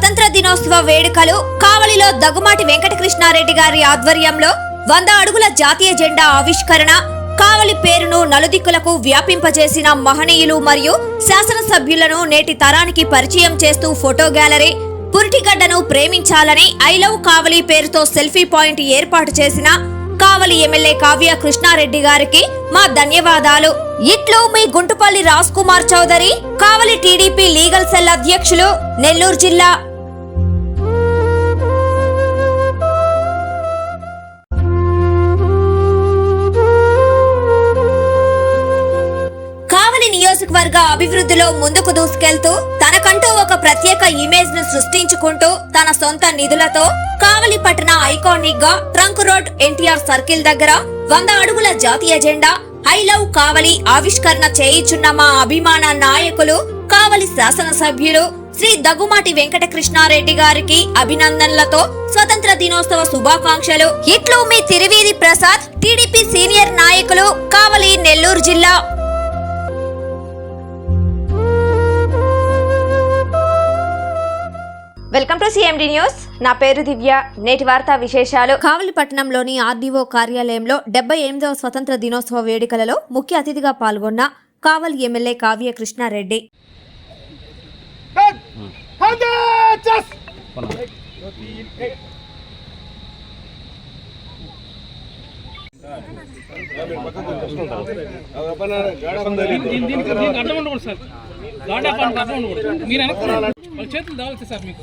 స్వతంత్ర దినోత్సవ వేడుకలు కావలిలో దగ్గుమాటి వెంకటకృష్ణారెడ్డి గారి ఆధ్వర్యంలో వంద అడుగుల జాతీయ జెండా ఆవిష్కరణ కావలి పేరును నలుదిక్కులకు వ్యాపింపజేసిన మహనీయులు మరియు శాసనసభ్యులను నేటి తరానికి పరిచయం చేస్తూ ఫోటో గ్యాలరీ పురిటిగడ్డను ప్రేమించాలని ఐ లవ్ కావలి పేరుతో సెల్ఫీ పాయింట్ ఏర్పాటు చేసిన కావలి ఎమ్మెల్యే కావ్య కృష్ణారెడ్డి గారికి మా ధన్యవాదాలు. ఇట్లు మీ Guntupalli Raj Kumar Chowdary Kavali TDP legal cell అధ్యక్షులు నెల్లూరు జిల్లా అభివృద్ధిలో ముందుకు దూసుకెళ్తూ తనకంటూ ఒక ప్రత్యేక ఇమేజ్ను సృష్టించుకుంటూ తన సొంత నిధులతో కావలి పట్టణ ఐకానిక్గా ట్రంక్ రోడ్ ఎన్టీఆర్ సర్కిల్ దగ్గర వంద అడుగుల జాతీయ జెండా ఐ లవ్ కావలి ఆవిష్కరణ చేయించున్న మా అభిమాన నాయకులు కావలి శాసనసభ్యులు శ్రీ దగ్గుమాటి వెంకటకృష్ణారెడ్డి గారికి అభినందనలతో స్వతంత్ర దినోత్సవ శుభాకాంక్షలు. ఇట్లు మీ తిరువీధి ప్రసాద్ టీడీపీ సీనియర్ నాయకులు కావలి నెల్లూరు జిల్లా వెల్కమ్ టు సిఎండి న్యూస్ నా పేరు దివ్య. నేటి వార్తా విశేషాలు. కావలి పట్టణంలోని ఆర్డీఓ కార్యాలయంలో డెబ్బై ఎనిమిదవ స్వతంత్ర దినోత్సవ వేడుకలలో ముఖ్య అతిథిగా పాల్గొన్న కావలి ఎమ్మెల్యే కావ్య కృష్ణారెడ్డి. మీరు చేతులు దావచ్చు సార్ మీకు.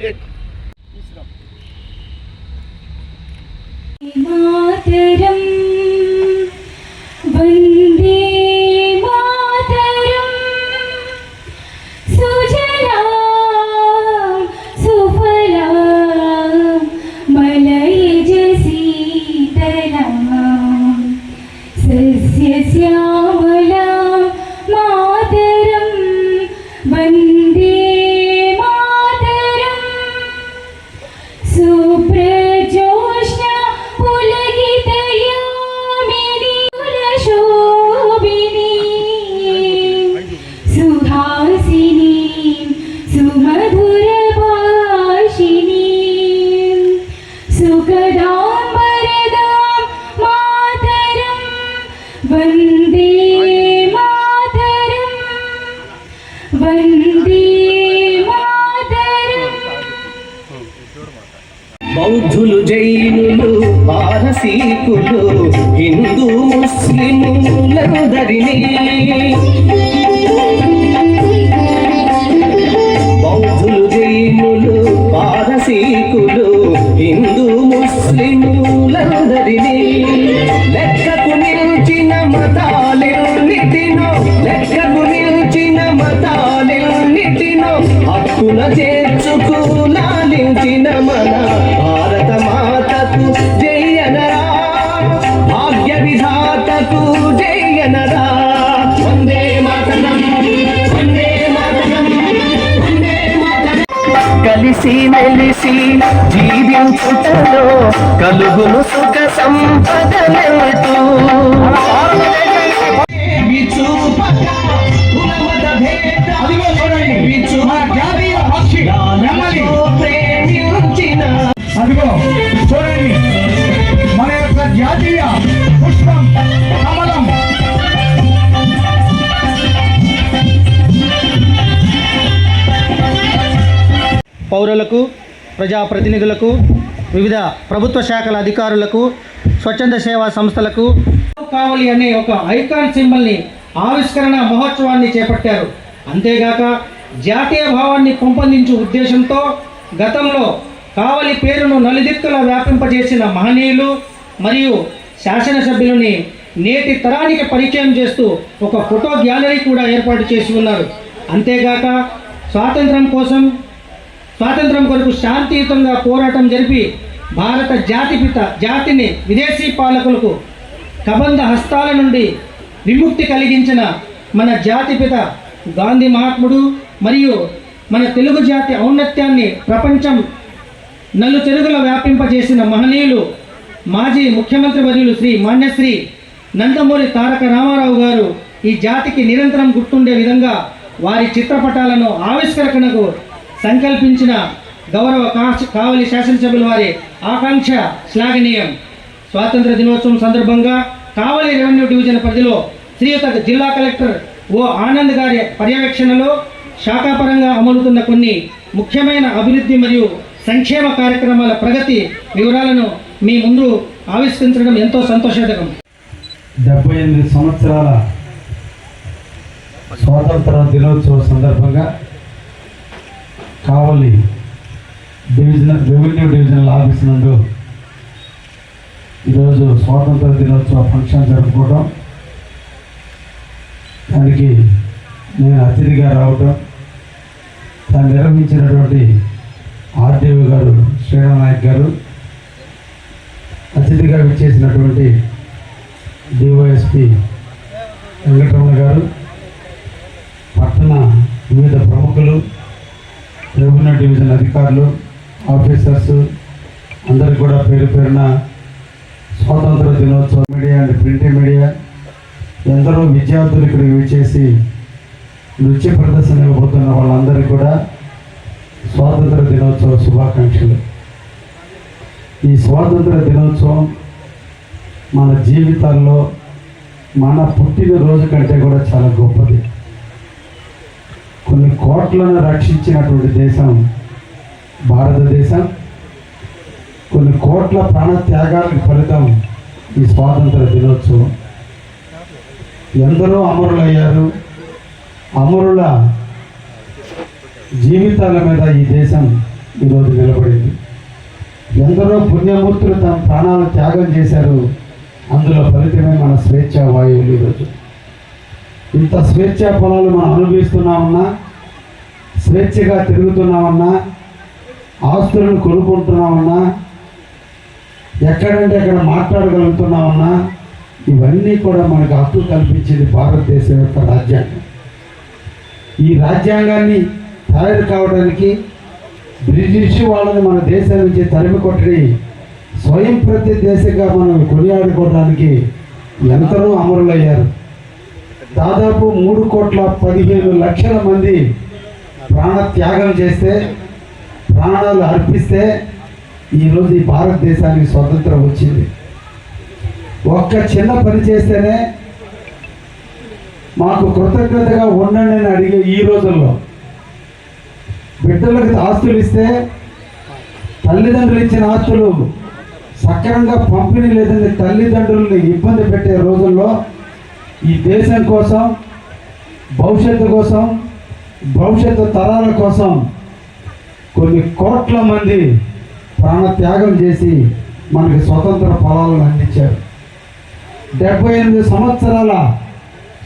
एक ముస్లిములందరినీ బౌద్ధులు జైనులు పారసీకులు హిందూ ముస్లిములందరూ కలిసి మెలిసి జీవించుటలో కలుగును సుఖ సంపదలంటూ. పౌరులకు ప్రజాప్రతినిధులకు వివిధ ప్రభుత్వ శాఖల అధికారులకు స్వచ్ఛంద సేవా సంస్థలకు కావలి అనే ఒక ఐకాన్ సింబల్ని ఆవిష్కరణ మహోత్సవాన్ని చేపట్టారు. అంతేగాక జాతీయ భావాన్ని పెంపొందించు ఉద్దేశంతో గతంలో కావలి పేరును నలుదిక్కుల వ్యాపింపజేసిన మహనీయులు మరియు శాసనసభ్యులని నేటి తరానికి పరిచయం చేస్తూ ఒక ఫోటో గ్యాలరీ కూడా ఏర్పాటు చేసి ఉన్నారు. అంతేగాక స్వాతంత్రం కోసం స్వాతంత్రం కొరకు శాంతియుతంగా పోరాటం జరిపి భారత జాతిపిత జాతిని విదేశీ పాలకులకు కబంధ హస్తాల నుండి విముక్తి కలిగించిన మన జాతిపిత గాంధీ మహాత్ముడు మరియు మన తెలుగు జాతి ఔన్నత్యాన్ని ప్రపంచం నలు తెలుగులో వ్యాపింపజేసిన మహనీయులు మాజీ ముఖ్యమంత్రి వర్యులు శ్రీ మాన్యశ్రీ నందమూరి తారక రామారావు గారు ఈ జాతికి నిరంతరం గుర్తుండే విధంగా వారి చిత్రపటాలను ఆవిష్కరణకు సంకల్పించిన గౌరవ కావలి శాసనసభ్యుల వారి ఆకాంక్ష శ్లాఘనీయం. స్వాతంత్ర దినోత్సవం సందర్భంగా కావలి రెవెన్యూ డివిజన్ పరిధిలో శ్రీయుత జిల్లా కలెక్టర్ ఓ ఆనంద్ గారి పర్యవేక్షణలో శాఖాపరంగా అమలుతున్న కొన్ని ముఖ్యమైన అభివృద్ధి మరియు సంక్షేమ కార్యక్రమాల ప్రగతి వివరాలను మీ ముందు ఆవిష్కరించడం ఎంతో సంతోషకరం డెబ్బై ఎనిమిది సంవత్సరాల స్వాతంత్ర దినోత్సవ సందర్భంగా Kavali divisional revenue divisional office నందు ఈరోజు స్వాతంత్ర దినోత్సవ ఫంక్షన్ జరుపుకోవడం దానికి నేను అతిథిగా రావటం దాన్ని నిర్వహించినటువంటి ఆర్దేవి గారు శ్రీరామ్ నాయక్ గారు అతిథిగా విచ్చేసినటువంటి డివైఎస్పి వెంకటరమణ గారు పట్టణ వివిధ ప్రముఖులు సంబంధించిన అధికారులు ఆఫీసర్స్ అందరికి కూడా పేరు పేరున స్వాతంత్ర దినోత్సవ మీడియా అండ్ ప్రింట్ మీడియా ఎందరో విద్యార్థులు ఇక్కడికి చేసి నృత్య ప్రదర్శన ఇవ్వబోతున్న వాళ్ళందరికీ కూడా స్వాతంత్ర దినోత్సవ శుభాకాంక్షలు. ఈ స్వాతంత్ర దినోత్సవం మన జీవితాల్లో మన పుట్టినరోజు కంటే కూడా చాలా గొప్పది. కొన్ని కోట్లను రక్షించినటువంటి దేశం భారతదేశం కొన్ని కోట్ల ప్రాణ త్యాగాలకు ఫలితం ఈ స్వాతంత్ర దినోత్సవం. ఎందరో అమరులయ్యారు. అమరుల జీవితాల మీద ఈ దేశం ఈరోజు నిలబడింది. ఎందరో పుణ్యమూర్తులు తమ ప్రాణాలు త్యాగం చేశారు. అందులో ఫలితమే మన స్వేచ్ఛ వాయువులు ఈరోజు. ఇంత స్వేచ్ఛా పొలాలు మనం అనుభవిస్తున్నామన్నా స్వేచ్ఛగా తిరుగుతున్నామన్నా ఆస్తులను కొనుక్కుంటున్నామన్నా ఎక్కడంటే అక్కడ మాట్లాడగలుగుతున్నామన్నా ఇవన్నీ కూడా మనకు హక్కు కల్పించింది భారతదేశం యొక్క రాజ్యాంగం. ఈ రాజ్యాంగాన్ని తయారు కావడానికి బ్రిటిష్ వాళ్ళని మన దేశం నుంచి తరిమి కొట్టి స్వయం ప్రతి దేశంగా మనం కొనియాడుకోవడానికి ఎంతనో అమరులయ్యారు. దాదాపు మూడు కోట్ల పదిహేను లక్షల మంది ప్రాణ త్యాగం చేస్తే ప్రాణాలు అర్పిస్తే ఈరోజు ఈ భారతదేశానికి స్వతంత్రం వచ్చింది. ఒక్క చిన్న పని చేస్తేనే మాకు కృతజ్ఞతగా ఉండండి అని అడిగే ఈ రోజుల్లో బిడ్డలకు ఆస్తులు ఇస్తే తల్లిదండ్రులు ఇచ్చిన ఆస్తులు సక్రమంగా పంపిణీ లేదని తల్లిదండ్రుల్ని ఇబ్బంది పెట్టే రోజుల్లో ఈ దేశం కోసం భవిష్యత్తు కోసం భవిష్యత్తు తరాల కోసం కొన్ని కోట్ల మంది ప్రాణత్యాగం చేసి మనకి స్వతంత్ర ఫలాలను అందించారు. డెబ్బై ఎనిమిది సంవత్సరాల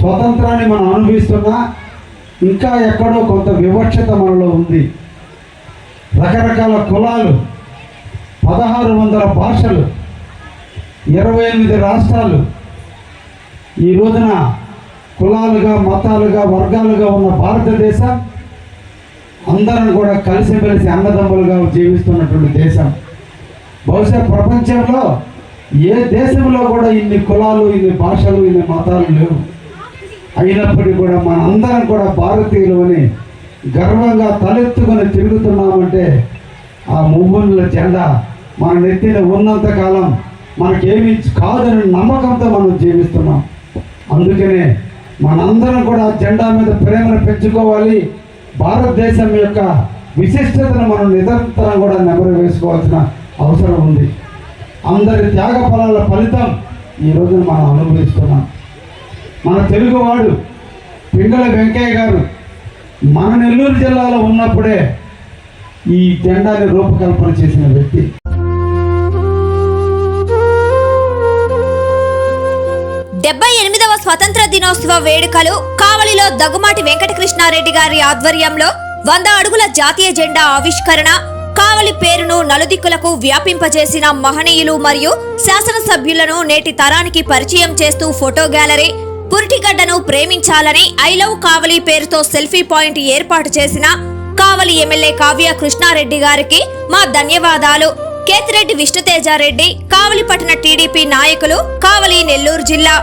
స్వతంత్రాన్ని మనం అనుభవిస్తున్నా ఇంకా ఎక్కడో కొంత వివక్షత మనలో ఉంది. రకరకాల కులాలు పదహారు వందల భాషలు ఇరవై ఎనిమిది రాష్ట్రాలు ఈ రోజున కులాలుగా మతాలుగా వర్గాలుగా ఉన్న భారతదేశం అందరం కూడా కలిసిమెలిసి అన్నదమ్ములుగా జీవిస్తున్నటువంటి దేశం. బహుశా ప్రపంచంలో ఏ దేశంలో కూడా ఇన్ని కులాలు ఇన్ని భాషలు ఇన్ని మతాలు లేవు. అయినప్పటికీ కూడా మనందరం కూడా భారతీయులు అని గర్వంగా తలెత్తుకొని తిరుగుతున్నామంటే ఆ మువ్వుల జెండా మన నెత్తిన ఉన్నంత కాలం మనకేమి కాదని నమ్మకంతో మనం జీవిస్తున్నాం. అందుకనే మనందరం కూడా ఆ జెండా మీద ప్రేమను పెంచుకోవాలి. భారతదేశం యొక్క విశిష్టతను మనం నిరంతరం కూడా నెమరు వేసుకోవాల్సిన అవసరం ఉంది. అందరి త్యాగ ఫలాల ఫలితం ఈ మనం అనుభవిస్తున్నాం. మన తెలుగువాడు పింగళ వెంకయ్య గారు మన నెల్లూరు జిల్లాలో ఉన్నప్పుడే ఈ జెండాని రూపకల్పన చేసిన వ్యక్తి. డెబ్బై ఎనిమిదవ స్వతంత్ర దినోత్సవ వేడుకలు కావలిలో దగ్గుమాటి వెంకటకృష్ణారెడ్డి గారి ఆధ్వర్యంలో వంద అడుగుల జాతీయ జెండా ఆవిష్కరణ కావలి పేరును నలుదిక్కులకు వ్యాపింపజేసిన మహనీయులు మరియు శాసనసభ్యులను నేటి తరానికి పరిచయం చేస్తూ ఫోటో గ్యాలరీ పురిటిగడ్డను ప్రేమించాలని ఐ లవ్ కావలి పేరుతో సెల్ఫీ పాయింట్ ఏర్పాటు చేసిన కావలి ఎమ్మెల్యే కావ్య కృష్ణారెడ్డి గారికి మా ధన్యవాదాలు. కేతిరెడ్డి విష్ణుతేజారెడ్డి కావలి పట్టణ టీడీపీ నాయకులు కావలి నెల్లూరు జిల్లా